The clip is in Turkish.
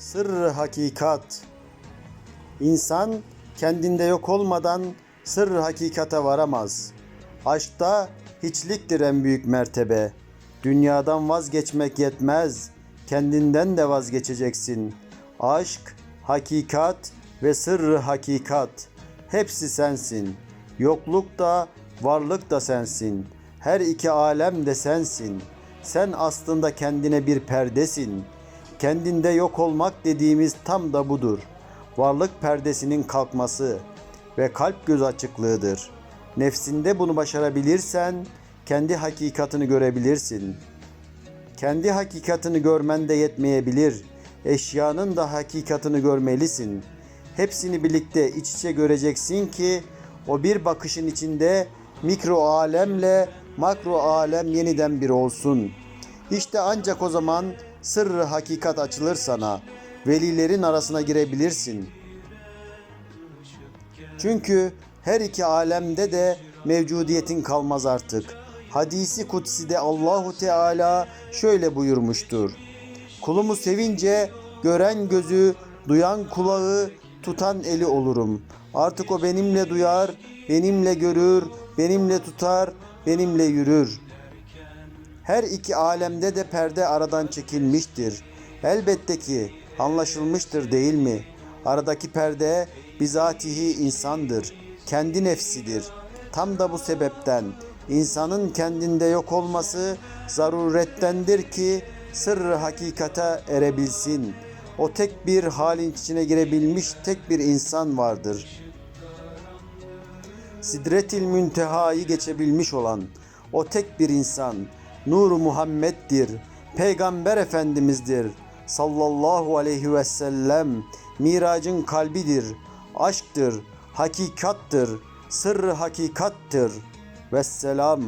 Sırrı hakikat. İnsan kendinde yok olmadan sırrı hakikate varamaz. Aşkta hiçliktir en büyük mertebe. Dünyadan vazgeçmek yetmez. Kendinden de vazgeçeceksin. Aşk, hakikat ve sırrı hakikat. Hepsi sensin. Yokluk da, varlık da sensin. Her iki alem de sensin. Sen aslında kendine bir perdesin. Kendinde yok olmak dediğimiz tam da budur. Varlık perdesinin kalkması ve kalp göz açıklığıdır. Nefsinde bunu başarabilirsen kendi hakikatini görebilirsin. Kendi hakikatini görmen de yetmeyebilir. Eşyanın da hakikatini görmelisin. Hepsini birlikte iç içe göreceksin ki o bir bakışın içinde mikro alemle makro alem yeniden bir olsun. İşte ancak o zaman sırrı hakikat açılır sana. Velilerin arasına girebilirsin. Çünkü her iki alemde de mevcudiyetin kalmaz artık. Hadisi kutside Allahu Teala şöyle buyurmuştur. Kulumu sevince gören gözü, duyan kulağı, tutan eli olurum. Artık o benimle duyar, benimle görür, benimle tutar, benimle yürür. Her iki alemde de perde aradan çekilmiştir. Elbette ki anlaşılmıştır değil mi? Aradaki perde bizatihi insandır. Kendi nefsidir. Tam da bu sebepten insanın kendinde yok olması zarurettendir ki sırrı hakikate erebilsin. O tek bir halin içine girebilmiş tek bir insan vardır. Sidretil müntehayı geçebilmiş olan o tek bir insan Nur Muhammed'dir. Peygamber Efendimiz'dir. Sallallahu aleyhi ve sellem miracın kalbidir. Aşktır, hakikattır, sırrı hakikattır. Vesselam.